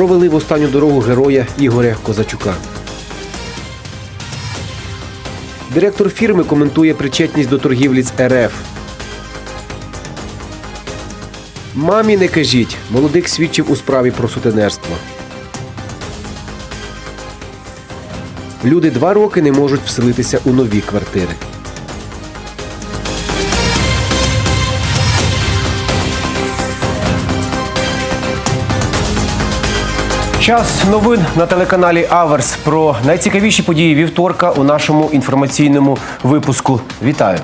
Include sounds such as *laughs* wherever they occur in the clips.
провели в останню дорогу героя Ігоря Козачука. Директор фірми коментує причетність до торгівлі з РФ. Мамі не кажіть, молодик свідчив у справі про сутенерство. Люди два роки не можуть вселитися у нові квартири. Час новин на телеканалі Аверс про найцікавіші події вівторка у нашому інформаційному випуску. Вітаю!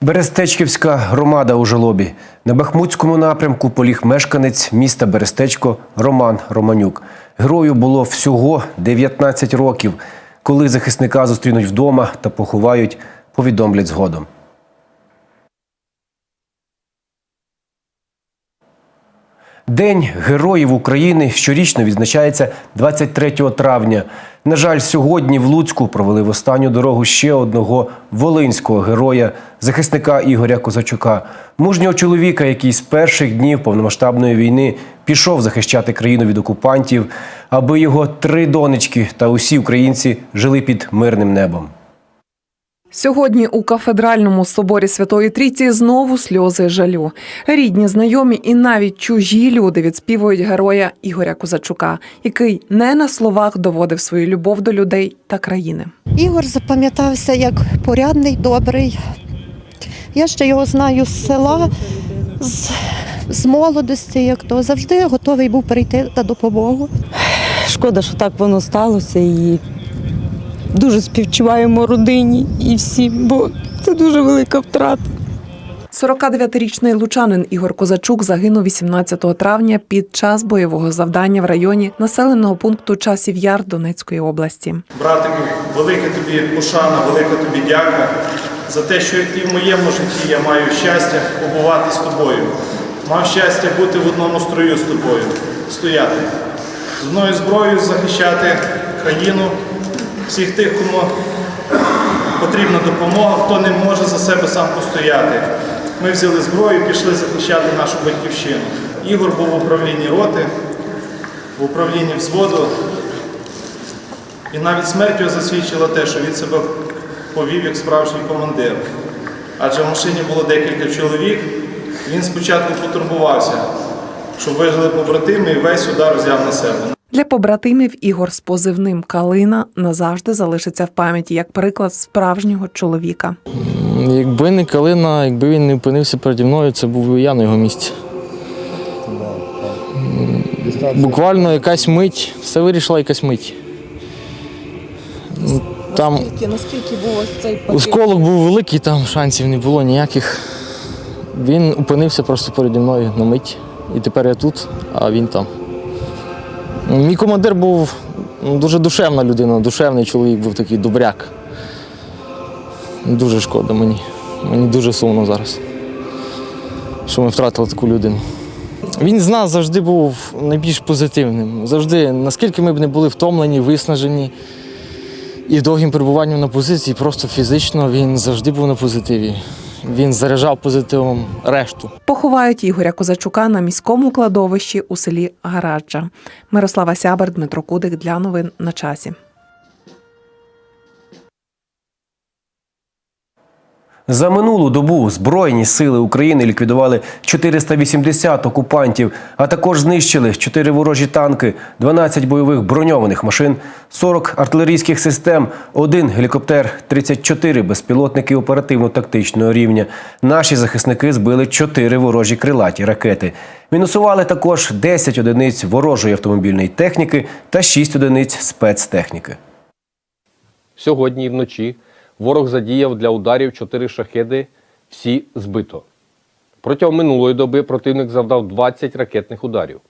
Берестечківська громада у жалобі. На Бахмутському напрямку поліг мешканець міста Берестечко Роман Романюк. Герою було всього 19 років. Коли захисника зустрінуть вдома та поховають, повідомлять згодом. День Героїв України щорічно відзначається 23 травня. На жаль, сьогодні в Луцьку провели в останню дорогу ще одного волинського героя, захисника Ігоря Козачука, мужнього чоловіка, який з перших днів повномасштабної війни пішов захищати країну від окупантів, аби його три донечки та усі українці жили під мирним небом. Сьогодні у кафедральному соборі Святої Трійці знову сльози жалю. Рідні, знайомі і навіть чужі люди відспівують героя Ігоря Козачука, який не на словах доводив свою любов до людей та країни. Ігор запам'ятався як порядний, добрий. Я ще його знаю з села, з, з молодості, як то завжди готовий був прийти на допомогу. Шкода, що так воно сталося і дуже співчуваємо родині і всім, бо це дуже велика втрата. 49-річний лучанин Ігор Козачук загинув 18 травня під час бойового завдання в районі населеного пункту Часів Яр Донецької області. Братику, велика тобі пошана, велика тобі дяка за те, що і в моєму житті я маю щастя побувати з тобою. Мав щастя бути в одному строю з тобою, стояти. З одною зброєю захищати країну, всіх тих, кому потрібна допомога, хто не може за себе сам постояти. Ми взяли зброю пішли захищати нашу батьківщину. Ігор був в управлінні роти, в управлінні взводу. І навіть смерть його засвідчила те, що він себе повів як справжній командир. Адже в машині було декілька чоловік. Він спочатку потурбувався, щоб вижили побратими і весь удар взяв на себе. Для побратимів Ігор з позивним Калина назавжди залишиться в пам'яті як приклад справжнього чоловіка. Якби не Калина, якби він не опинився переді мною, це був я на його місці. Буквально якась мить, все вирішила якась мить. Там наскільки був ось цей осколок був великий, там шансів не було ніяких. Він опинився просто переді мною на мить. І тепер я тут, а він там. Мій командир був дуже душевна людина, душевний чоловік був такий добряк. Дуже шкода мені. Мені дуже сумно зараз, що ми втратили таку людину. Він з нас завжди був найбільш позитивним. Завжди, наскільки ми б не були втомлені, виснажені і довгим перебуванням на позиції, просто фізично він завжди був на позитиві. Він заряджав позитивом решту. Поховають Ігоря Козачука на міському кладовищі у селі Гараджа. Мирослава Сябер, Дмитро Кудик для новин на часі. За минулу добу Збройні сили України ліквідували 480 окупантів, а також знищили 4 ворожі танки, 12 бойових броньованих машин, 40 артилерійських систем, один гелікоптер, 34 безпілотники оперативно-тактичного рівня. Наші захисники збили 4 ворожі крилаті ракети. Мінусували також 10 одиниць ворожої автомобільної техніки та 6 одиниць спецтехніки. Сьогодні вночі ворог задіяв для ударів чотири шахеди, всі збито. Протягом минулої доби противник завдав 20 ракетних ударів.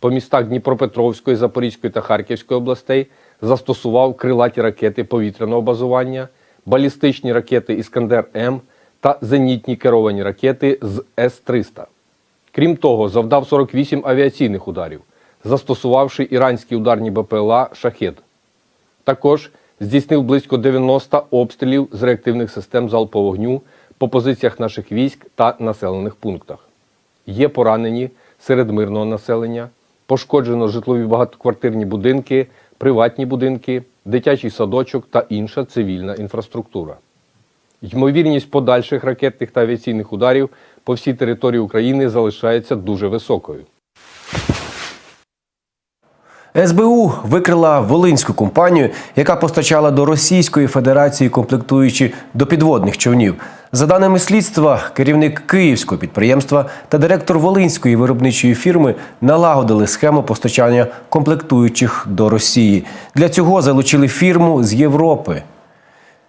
По містах Дніпропетровської, Запорізької та Харківської областей застосував крилаті ракети повітряного базування, балістичні ракети Іскандер М та зенітні керовані ракети з С-300. Крім того, завдав 48 авіаційних ударів, застосувавши іранські ударні БПЛА «Шахед». Також здійснив близько 90 обстрілів з реактивних систем залпового вогню по позиціях наших військ та населених пунктах. Є поранені серед мирного населення, пошкоджено житлові багатоквартирні будинки, приватні будинки, дитячий садочок та інша цивільна інфраструктура. Ймовірність подальших ракетних та авіаційних ударів по всій території України залишається дуже високою. СБУ викрила волинську компанію, яка постачала до Російської Федерації комплектуючі до підводних човнів. За даними слідства, керівник київського підприємства та директор волинської виробничої фірми налагодили схему постачання комплектуючих до Росії. Для цього залучили фірму з Європи.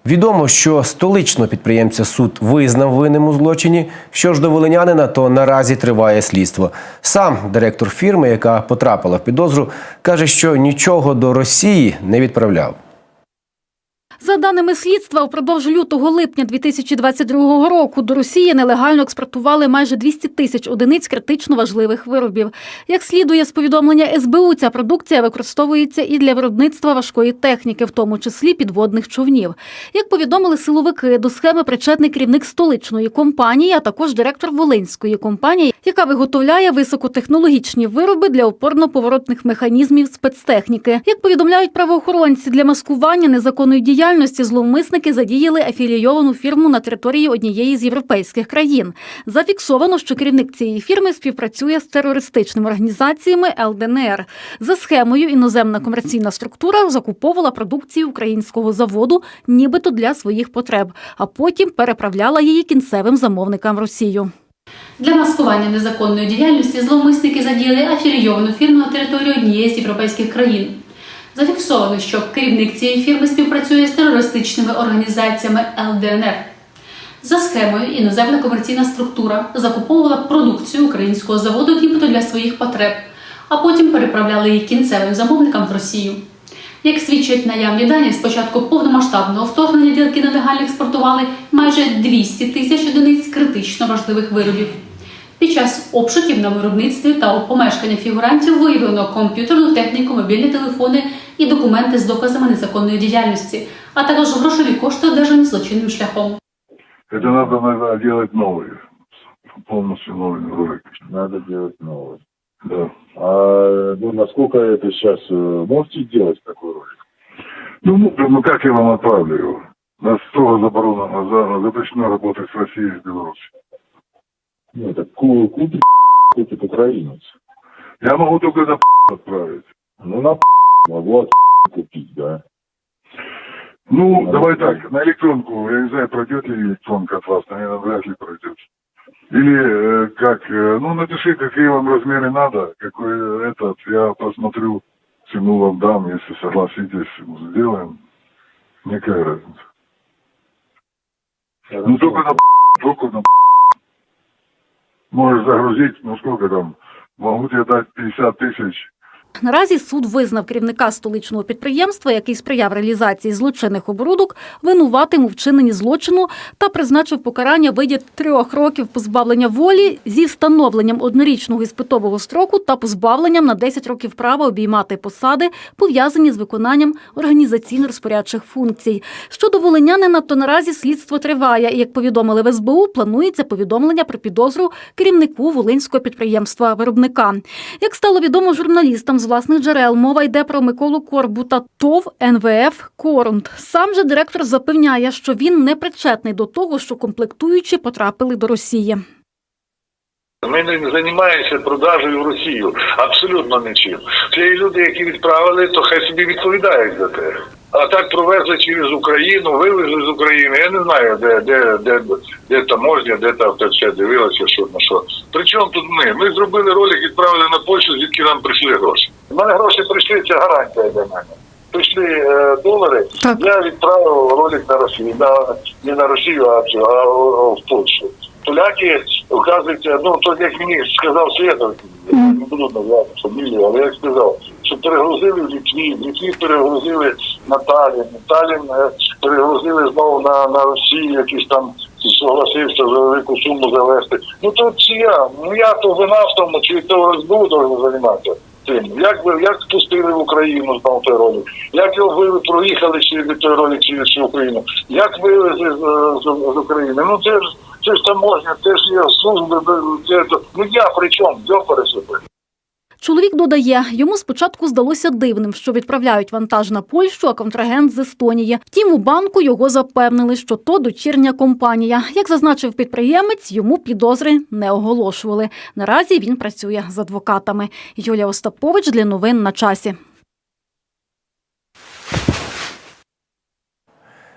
Відомо, що столичного підприємця суд визнав винним у злочині. Що ж до волинянина, то наразі триває слідство. Сам директор фірми, яка потрапила в підозру, каже, що нічого до Росії не відправляв. За даними слідства, впродовж лютого-липня 2022 року до Росії нелегально експортували майже 200 тисяч одиниць критично важливих виробів. Як слідує з повідомлення СБУ, ця продукція використовується і для виробництва важкої техніки, в тому числі підводних човнів. Як повідомили силовики, до схеми причетний керівник столичної компанії, а також директор Волинської компанії, яка виготовляє високотехнологічні вироби для опорно-поворотних механізмів спецтехніки. Як повідомляють правоохоронці, для маскування незаконної діяльності зловмисники задіяли афілійовану фірму на території однієї з європейських країн. Зафіксовано, що керівник цієї фірми співпрацює з терористичними організаціями ЛДНР. За схемою іноземна комерційна структура закуповувала продукцію українського заводу, нібито для своїх потреб, а потім переправляла її кінцевим замовникам в Росію. Для маскування незаконної діяльності зловмисники задіяли афілійовану фірму на території однієї з європейських країн. Зафіксовано, що керівник цієї фірми співпрацює з терористичними організаціями ЛДНР. За схемою іноземна комерційна структура закуповувала продукцію українського заводу нібито для своїх потреб, а потім переправляла її кінцевим замовникам в Росію. Як свідчать наявні дані, з початку повномасштабного вторгнення ділки нелегально експортували майже 200 тисяч одиниць критично важливих виробів. Під час обшуків на виробництві та у помешканнях фігурантів виявлено комп'ютерну техніку, мобільні телефони і документи з доказами незаконної діяльності, а також грошові кошти, одержані злочинним шляхом. Это надо, наверное, делать новые. Полностью новый ролик. Надо делать новое. Да. А ну, насколько это сейчас э, можете делать такой ролик? Ну, ну, ну, как я вам отправлю его? Нас строго заборонено, за- запрещено работать с Россией и с Беларусью. Ну, это ку- купит, купит украинец. Я могу только на *laughs* отправить. Ну, на *laughs* могу от *laughs* купить, да. Ну, Ну, давай да. так, на электронку, я не знаю, пройдет ли электронка от вас, наверное, вряд ли пройдет. Или э, как, э, ну, напиши, какие вам размеры надо, какой этот, я посмотрю, цену вам дам, если согласитесь, сделаем. Никакая разница. Ну, только на только на Можешь загрузить, ну, сколько там, могу тебе дать 50 тысяч, Наразі суд визнав керівника столичного підприємства, який сприяв реалізації злочинних оборудок, винуватим у вчиненні злочину та призначив покарання виді трьох років позбавлення волі зі встановленням однорічного іспитового строку та позбавленням на 10 років права обіймати посади, пов'язані з виконанням організаційно-розпорядчих функцій. Щодо волинянина, то наразі слідство триває. Як повідомили в СБУ, планується повідомлення про підозру керівнику волинського підприємства виробника. Як стало відомо журналістам з власних джерел, мова йде про Миколу Корбу та ТОВ НВФ Корунд. Сам же директор запевняє, що він не причетний до того, що комплектуючі потрапили до Росії. Ми не займаємося продажею в Росію. Абсолютно нічим. Ті люди, які відправили, то хай собі відповідають за те. А так провезли через Україну, вивезли з України. Я не знаю, де, де, де, де таможня, де там те все дивилося, що на що. Причому тут ми? Ми зробили ролик, відправили на Польщу, звідки нам прийшли гроші. У мене гроші прийшли, це гарантія для мене. Прийшли е, долари, Так. я відправив ролик на Росію. На, не на Росію, а, а в Польщу. Поляки, вказується, ну то як мені сказав Свєтов, не буду назвати фамілію, але як сказав, що перегрузили в Літві, в Літві перегрузили на Талін, Талін е, перегрузили знову на, на Росію, якийсь там согласився за велику суму завести. Ну то чи я? Ну я то вина в тому, чи то СБУ займатися цим. Як ви як спустили в Україну знову той ролик? Як ви проїхали через той ролик через всю Україну? Як вивезли з, з, з України? Ну це ж це ж таможня, це ж є служби, це, це, ну я при чому, дьопери себе. Чоловік додає, йому спочатку здалося дивним, що відправляють вантаж на Польщу, а контрагент з Естонії. Втім, у банку його запевнили, що то дочірня компанія. Як зазначив підприємець, йому підозри не оголошували. Наразі він працює з адвокатами. Юлія Остапович для новин на часі.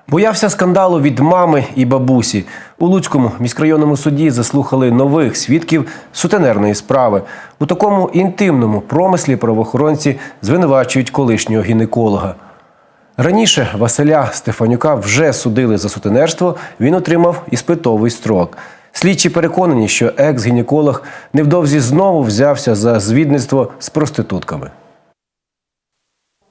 Боявся скандалу від мами і бабусі. У Луцькому міськрайонному суді заслухали нових свідків сутенерної справи. У такому інтимному промислі правоохоронці звинувачують колишнього гінеколога. Раніше Василя Стефанюка вже судили за сутенерство, він отримав іспитовий строк. Слідчі переконані, що екс-гінеколог невдовзі знову взявся за звідництво з проститутками.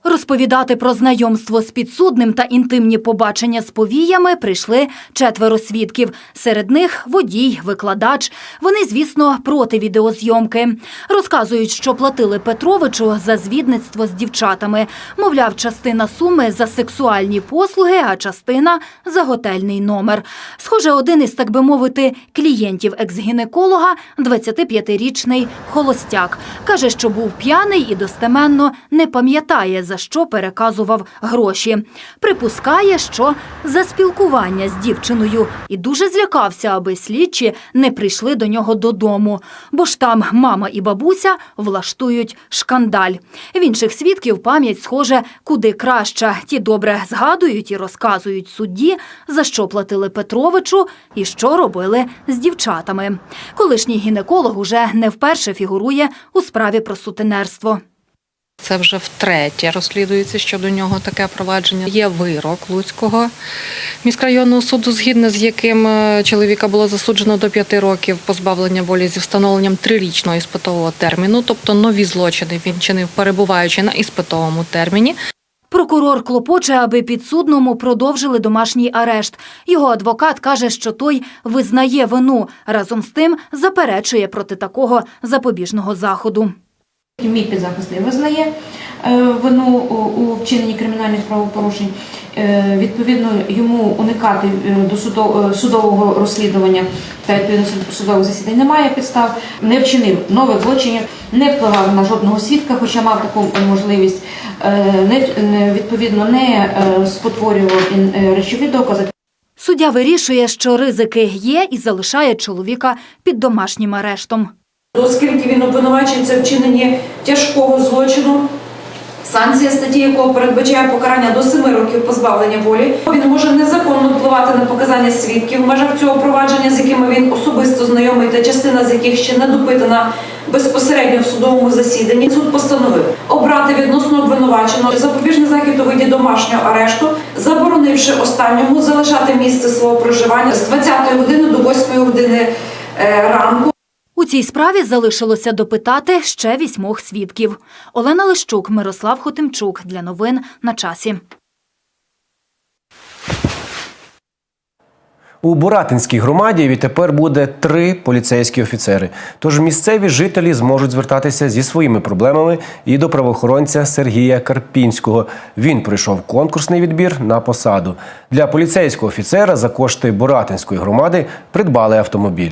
Розповідати про знайомство з підсудним та інтимні побачення з повіями прийшли четверо свідків. Серед них водій, викладач. Вони, звісно, проти відеозйомки. Розказують, що платили Петровичу за звідництво з дівчатами. Мовляв, частина суми за сексуальні послуги, а частина за готельний номер. Схоже, один із, так би мовити, клієнтів екс-гінеколога – 25-річний холостяк. Каже, що був п'яний і достеменно не пам'ятає, за що переказував гроші. Припускає, що за спілкування з дівчиною і дуже злякався, аби слідчі не прийшли до нього додому, бо ж там мама і бабуся влаштують шкандаль. В інших свідків пам'ять, схоже, куди краща. Ті добре згадують і розказують судді, за що платили Петровичу і що робили з дівчатами. Колишній гінеколог уже не вперше фігурує у справі про сутенерство. Це вже втретє розслідується щодо нього таке провадження. Є вирок Луцького міськрайонного суду, згідно з яким е, чоловіка було засуджено до п'яти років позбавлення волі зі встановленням трирічного іспитового терміну, тобто нові злочини він чинив, перебуваючи на іспитовому терміні. Прокурор клопоче, аби підсудному продовжили домашній арешт. Його адвокат каже, що той визнає вину. Разом з тим заперечує проти такого запобіжного заходу. Мій підзахисний визнає е, вину у вчиненні кримінальних правопорушень. Е, Відповідно, йому уникати е, до судо- судового розслідування та відповідно суд- судових засідань немає підстав, не вчинив нових злочинів, не впливав на жодного свідка, хоча мав таку можливість, відповідно не спотворював речові докази. Суддя вирішує, що ризики є і залишає чоловіка під домашнім арештом. Оскільки він обвинувачується в вчиненні тяжкого злочину, санкція статті якого передбачає покарання до 7 років позбавлення волі, він може незаконно впливати на показання свідків в межах цього провадження, з якими він особисто знайомий, та частина з яких ще не допитана безпосередньо в судовому засіданні. Суд постановив обрати відносно обвинуваченого запобіжний захід у виді домашнього арешту, заборонивши останньому залишати місце свого проживання з 20 години до 8 години е, ранку. У цій справі залишилося допитати ще вісьмох свідків. Олена Лищук, Мирослав Хотимчук. Для новин на часі. У Буратинській громаді відтепер буде три поліцейські офіцери. Тож місцеві жителі зможуть звертатися зі своїми проблемами і до правоохоронця Сергія Карпінського. Він пройшов конкурсний відбір на посаду. Для поліцейського офіцера за кошти Буратинської громади придбали автомобіль.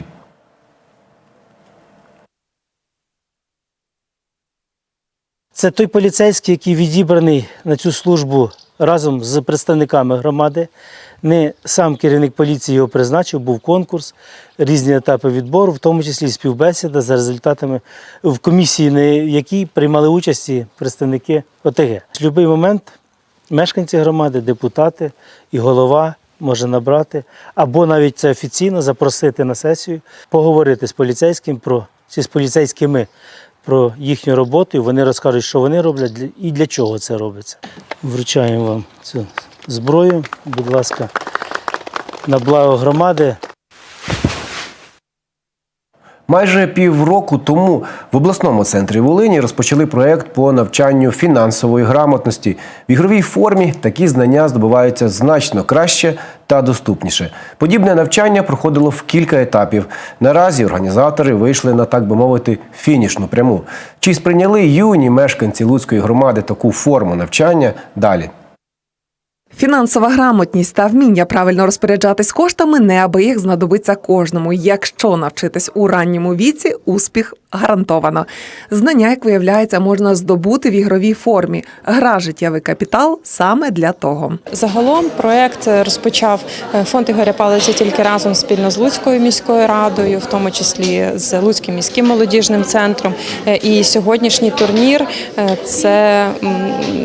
Це той поліцейський, який відібраний на цю службу разом з представниками громади. Не сам керівник поліції його призначив, був конкурс, різні етапи відбору, в тому числі і співбесіда за результатами в комісії, на якій приймали участь представники ОТГ. В будь-який момент мешканці громади, депутати і голова може набрати, або навіть це офіційно запросити на сесію, поговорити з поліцейським про чи з поліцейськими про їхню роботу, і вони розкажуть, що вони роблять і для чого це робиться. Вручаємо вам цю зброю, будь ласка, на благо громади. Майже півроку тому в обласному центрі Волині розпочали проект по навчанню фінансової грамотності. В ігровій формі такі знання здобуваються значно краще та доступніше. Подібне навчання проходило в кілька етапів. Наразі організатори вийшли на так би мовити фінішну пряму. Чи сприйняли юні мешканці Луцької громади таку форму навчання далі? Фінансова грамотність та вміння правильно розпоряджатись коштами неабияк знадобиться кожному. Якщо навчитись у ранньому віці, успіх гарантовано. Знання, як виявляється, можна здобути в ігровій формі. Гра життєвий капітал саме для того. Загалом проект розпочав е, фонд Ігоря Палиця тільки разом спільно з Луцькою міською радою, в тому числі з Луцьким міським молодіжним центром. Е, І сьогоднішній турнір е, це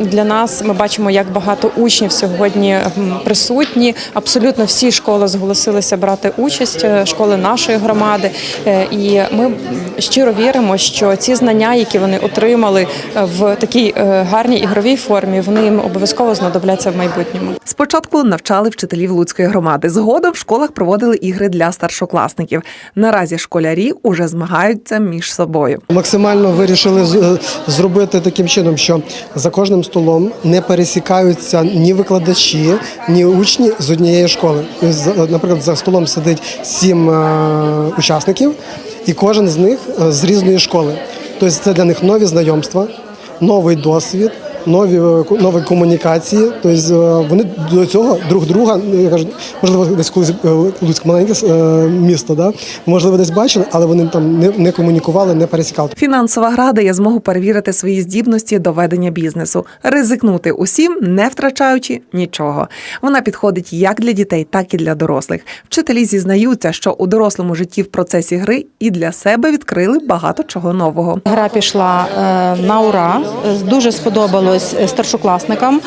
для нас. Ми бачимо, як багато учнів сьогодні м, присутні. Абсолютно всі школи зголосилися брати участь, е, школи нашої громади. Е, І ми щиро віримо, що ці знання, які вони отримали е, в такій гарній ігровій формі, вони їм обов'язково знадобляться в майбутньому. Спочатку навчали вчителів Луцької громади. Згодом в школах проводили ігри для старшокласників. Наразі школярі уже змагаються між собою. Максимально вирішили з- зробити таким чином, що за кожним столом не пересікаються ні викладачі, ні учні з однієї школи. Тобто, за- Наприклад, за столом сидить сім е, учасників, і кожен з них е, з різної школи. Тобто це для них нові знайомства, новий досвід. Нові е, нові комунікації, тобто е, вони до цього друг друга, ну, я кажу, можливо, десь колись е, Луцьк маленьке місто, да? можливо, десь бачили, але вони там не, не комунікували, не пересікали. Фінансова гра дає змогу перевірити свої здібності до ведення бізнесу, ризикнути усім, не втрачаючи нічого. Вона підходить як для дітей, так і для дорослих. Вчителі зізнаються, що у дорослому житті в процесі гри і для себе відкрили багато чого нового. Гра пішла е, на ура. Дуже сподобалось е, старшокласникам.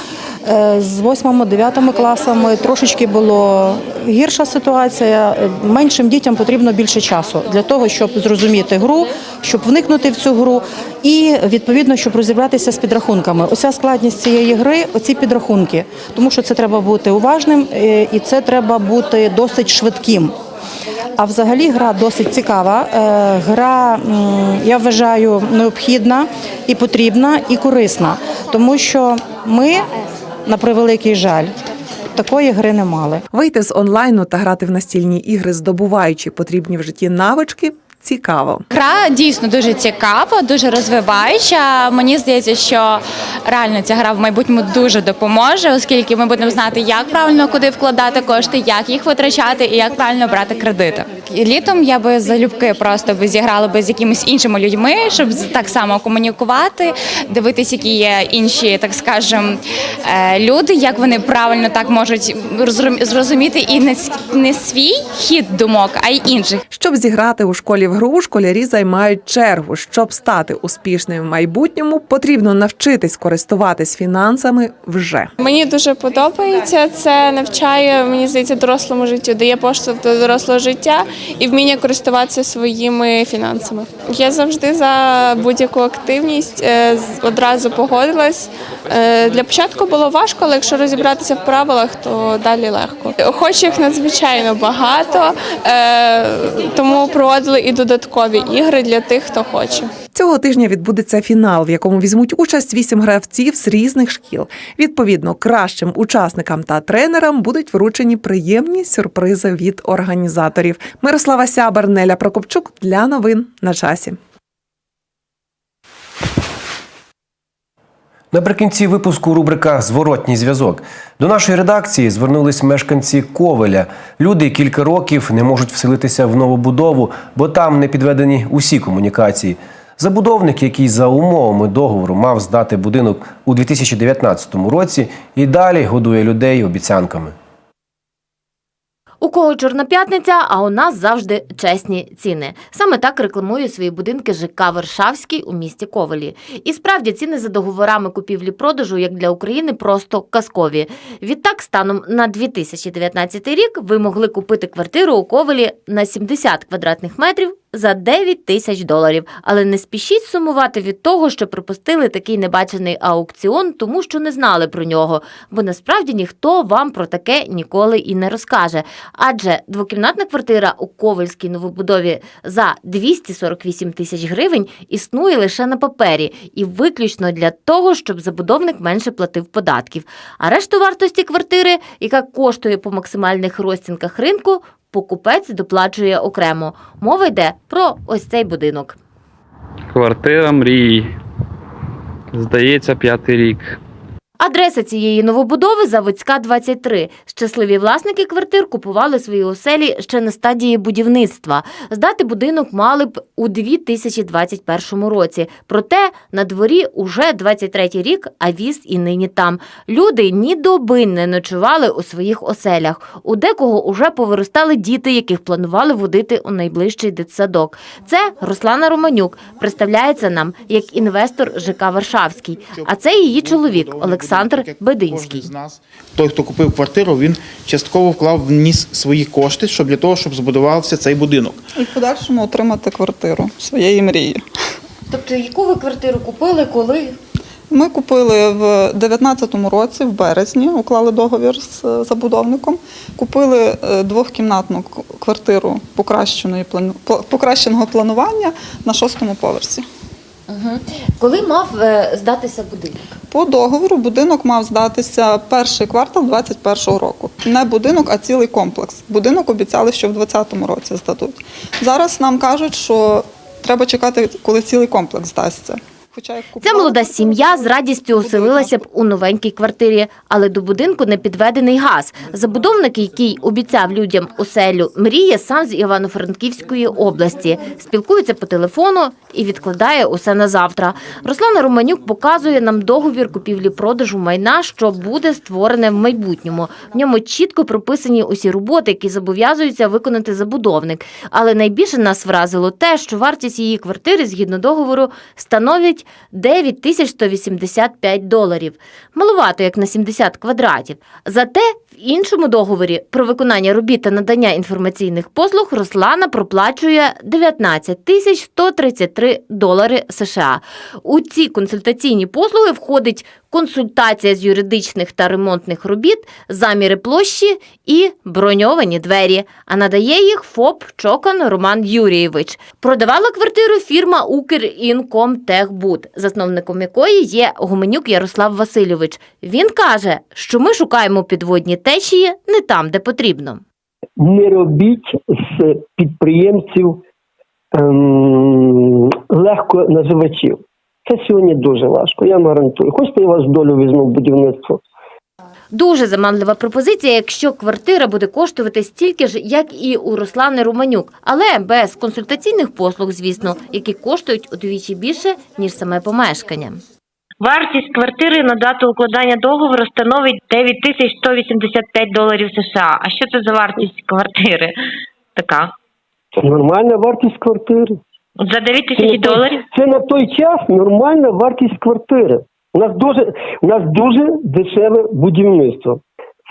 Е, З 8-9 класами трошечки було гірша ситуація. Меншим дітям потрібно більше часу для того, щоб зрозуміти гру, щоб вникнути в цю гру, і відповідно, щоб розібратися з підрахунками. Оця складність цієї гри, оці підрахунки, тому що це треба бути уважним е, і це треба бути досить швидким. А взагалі гра досить цікава. Е, Гра, я вважаю, необхідна і потрібна, і корисна, тому що ми, на превеликий жаль, такої гри не мали. Вийти з онлайну та грати в настільні ігри, здобуваючи потрібні в житті навички. Цікаво. Гра дійсно дуже цікава, дуже розвиваюча. Мені здається, що реально ця гра в майбутньому дуже допоможе, оскільки ми будемо знати, як правильно куди вкладати кошти, як їх витрачати і як правильно брати кредити. Літом я би залюбки просто би зіграла би з якимись іншими людьми, щоб з- так само комунікувати, дивитись, які є інші, так скажем, е, люди, як вони правильно так можуть зрозуміти і не не свій хід думок, а й інших. Щоб зіграти у школі в гру, школярі займають чергу. Щоб стати успішним в майбутньому, потрібно навчитись користуватись фінансами вже. Мені дуже подобається. Це навчає, мені здається, дорослому життю, дає поштовх до дорослого життя і вміння користуватися своїми фінансами. Я завжди за будь-яку активність е, одразу погодилась. Е, Для початку було важко, але якщо розібратися в правилах, то далі легко. Охочих надзвичайно багато, е, тому проводили і додаткові ігри для тих, хто хоче. Цього тижня відбудеться фінал, в якому візьмуть участь вісім гравців з різних шкіл. Відповідно, кращим учасникам та тренерам будуть вручені приємні сюрпризи від організаторів. Мирослава Сябер, Неля Прокопчук для новин на часі. Наприкінці випуску рубрика Зворотній зв'язок до нашої редакції звернулись мешканці Ковеля. Люди кілька років не можуть вселитися в новобудову, бо там не підведені усі комунікації. Забудовник, який за умовами договору мав здати будинок у 2019 році, і далі годує людей обіцянками. У кого чорна п'ятниця, а у нас завжди чесні ціни. Саме так рекламує свої будинки ЖК Варшавський у місті Ковелі. І справді ціни за договорами купівлі-продажу, як для України, просто казкові. Відтак, станом на 2019 рік ви могли купити квартиру у Ковелі на 70 квадратних метрів за 9 тисяч доларів. Але не спішіть сумувати від того, що пропустили такий небачений аукціон, тому що не знали про нього. Бо насправді ніхто вам про таке ніколи і не розкаже. Адже двокімнатна квартира у Ковальській новобудові за 248 тисяч гривень існує лише на папері і виключно для того, щоб забудовник менше платив податків. А решту вартості квартири, яка коштує по максимальних розцінках ринку, покупець доплачує окремо. Мова йде про ось цей будинок. Квартира мрії. Здається, п'ятий рік. Адреса цієї новобудови Заводська 23. Щасливі власники квартир купували свої оселі ще на стадії будівництва. Здати будинок мали б у 2021 році. Проте на дворі уже 23 рік, а віз і нині там. Люди ні доби не ночували у своїх оселях. У декого уже повиростали діти, яких планували водити у найближчий дитсадок. Це Руслана Романюк представляється нам як інвестор ЖК Варшавський. А це її чоловік Олександр Бединський. Той, хто купив квартиру, він частково вклав вніс свої кошти, щоб для того, щоб збудувався цей будинок. І в подальшому отримати квартиру своєї мрії. Тобто, яку ви квартиру купили, коли? Ми купили в 19-му році, в березні, уклали договір з е, забудовником. Купили е, двохкімнатну квартиру покращеного планування на шостому поверсі. Угу. Коли мав е, здатися будинок? По договору будинок мав здатися перший квартал 21-го року. Не будинок, а цілий комплекс. Будинок обіцяли, що в 20-му році здадуть. Зараз нам кажуть, що треба чекати, коли цілий комплекс здасться. Ця молода сім'я з радістю оселилася б у новенькій квартирі, але до будинку не підведений газ. Забудовник, який обіцяв людям оселю, мріє сам з Івано-Франківської області. Спілкується по телефону і відкладає усе на завтра. Руслана Романюк показує нам договір купівлі-продажу майна, що буде створене в майбутньому. В ньому чітко прописані усі роботи, які зобов'язується виконати забудовник. Але найбільше нас вразило те, що вартість її квартири згідно договору становить 9 тисяч 185 доларів. Маловато, як на 70 квадратів. Зате в іншому договорі про виконання робіт та надання інформаційних послуг Руслана проплачує 19 тисяч 133 долари США. У ці консультаційні послуги входить консультація з юридичних та ремонтних робіт, заміри площі і броньовані двері. А надає їх ФОП Чокан Роман Юрійович. Продавала квартиру фірма Укрінкомтехбуд, засновником якої є Гуменюк Ярослав Васильович. Він каже, що ми шукаємо підводні течії не там, де потрібно. не робіть з підприємців ем, легко наживачів. Це сьогодні дуже важко, я вам гарантую. Хочете, я вас в долю візьму в будівництво? Дуже заманлива пропозиція, якщо квартира буде коштувати стільки ж, як і у Руслани Романюк, але без консультаційних послуг, звісно, які коштують удвічі більше ніж саме помешкання. Вартість квартири на дату укладання договору становить 9185 доларів США. А що це за вартість квартири? Така. Це нормальна вартість квартири. За 9 Це тисяч доларів? Це на той час нормальна вартість квартири. У нас дуже, у нас дуже дешеве будівництво.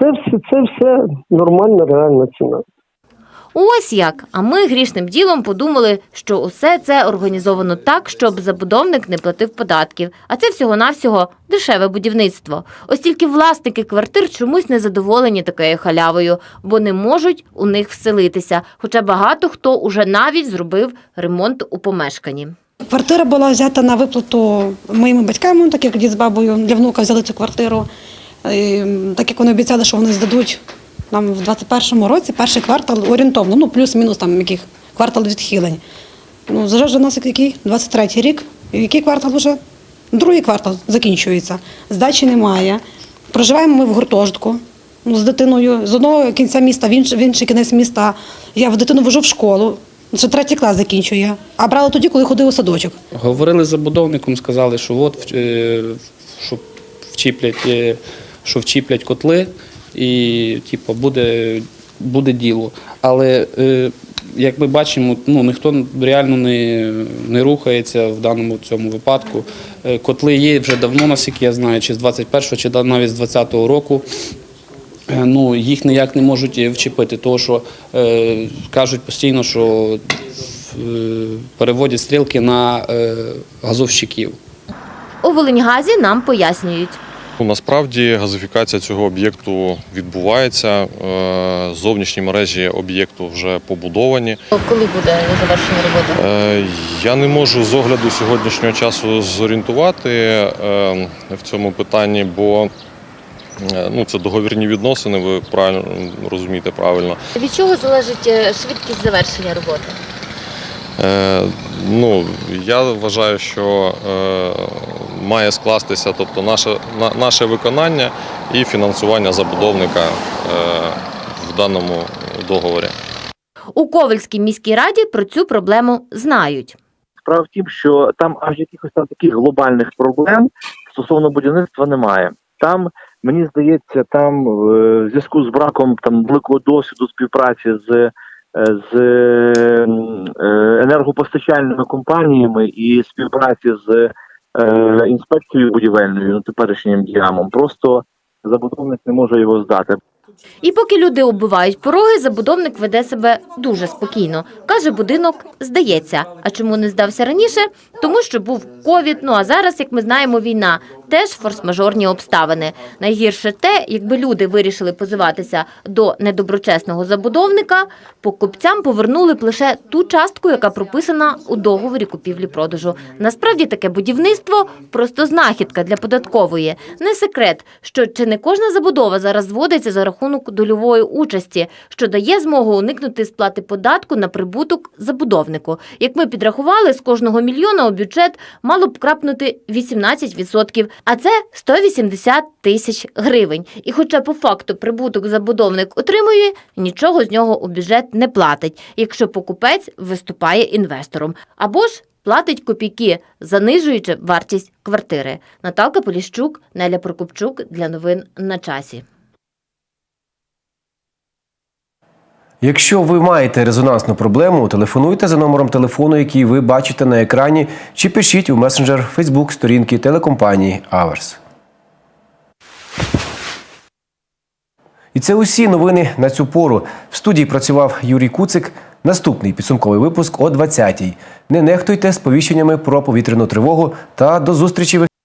Це все, це все нормальна реальна ціна. Ось як. А ми грішним ділом подумали, що усе це організовано так, щоб забудовник не платив податків. А це всього-навсього дешеве будівництво. Ось тільки власники квартир чомусь не задоволені такою халявою, бо не можуть у них вселитися. Хоча багато хто уже навіть зробив ремонт у помешканні. Квартира була взята на виплату моїми батьками, так як дід з бабою для внука взяли цю квартиру. Так як вони обіцяли, що вони здадуть нам в 21-му році перший квартал орієнтовно, ну плюс-мінус там яких квартал відхилень. Ну, зараз у нас який? 23-й рік. Який квартал вже? Другий квартал закінчується. Здачі немає. Проживаємо ми в гуртожитку. Ну, з дитиною з одного кінця міста в інший, в інший кінець міста. Я в дитину вожу в школу. Ще третій клас закінчує. А брала тоді, коли ходив у садочок. Говорили з забудовником, сказали, що от е, що вчіплять, е, що вчіплять котли, і типу, буде, буде діло. Але е, як ми бачимо, ну ніхто реально не, не рухається в даному цьому випадку. Е, Котли є вже давно, наскільки я знаю, чи з 21-го, чи навіть з 20-го року. Е, Ну, їх ніяк не можуть вчепити, тому що е, кажуть постійно, що е, переводять стрілки на е, газовщиків. У Волиньгазі нам пояснюють. Насправді газифікація цього об'єкту відбувається. Е, Зовнішні мережі об'єкту вже побудовані. Коли буде завершена робота? Е, Я не можу з огляду сьогоднішнього часу зорієнтувати е, в цьому питанні, бо ну, це договірні відносини, ви правильно розумієте правильно. Від чого залежить швидкість завершення роботи? Е, Ну, я вважаю, що е, має скластися тобто, наше, на- наше виконання і фінансування забудовника е, в даному договорі. У Ковельській міській раді про цю проблему знають. Справа в тім, що там аж якихось там таких глобальних проблем стосовно будівництва немає. Там мені здається, там в зв'язку з браком там великого досвіду співпраці з, з е, енергопостачальними компаніями і співпраці з е, інспекцією будівельною ну, теперішнім діамом. Просто забудовник не може його здати. І поки люди оббивають пороги, забудовник веде себе дуже спокійно. Каже, будинок здається. А чому не здався раніше? Тому що був ковід. Ну а зараз, як ми знаємо, війна. Теж форс-мажорні обставини. Найгірше те, якби люди вирішили позиватися до недоброчесного забудовника, покупцям повернули б лише ту частку, яка прописана у договорі купівлі-продажу. Насправді таке будівництво просто знахідка для податкової. Не секрет, що чи не кожна забудова зараз зводиться за рахунок дольової участі, що дає змогу уникнути сплати податку на прибуток забудовнику. Як ми підрахували, з кожного мільйона у бюджет мало б крапнути 18%, а це 180 тисяч гривень. І хоча по факту прибуток забудовник отримує, нічого з нього у бюджет не платить, якщо покупець виступає інвестором. Або ж платить копійки, занижуючи вартість квартири. Наталка Поліщук, Неля Прокопчук для новин на часі. Якщо ви маєте резонансну проблему, телефонуйте за номером телефону, який ви бачите на екрані, чи пишіть у месенджер Facebook сторінки телекомпанії Аверс. І це усі новини на цю пору. В студії працював Юрій Куцик. Наступний підсумковий випуск о 20-й. Не нехтуйте сповіщеннями про повітряну тривогу та до зустрічі в –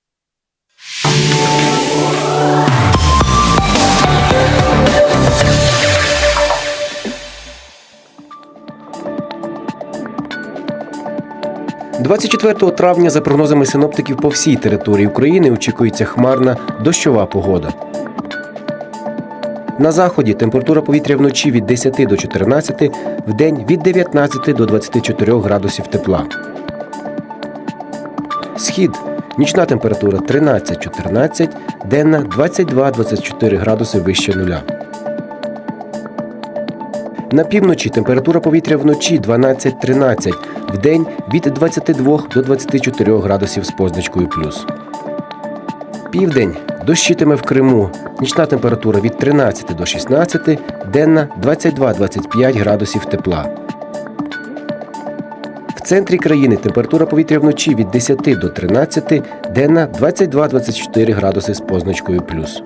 24 травня, за прогнозами синоптиків, по всій території України очікується хмарна дощова погода. На заході температура повітря вночі від 10 до 14, вдень від 19 до 24 градусів тепла. Схід. Нічна температура 13-14, денна 22-24 градуси вище нуля. На півночі температура повітря вночі 12-13, вдень від 22 до 24 градусів з позначкою плюс. Південь дощитиме в Криму. Нічна температура від 13 до 16, денна 22-25 градусів тепла. В центрі країни температура повітря вночі від 10 до 13, денна 22-24 градуси з позначкою плюс.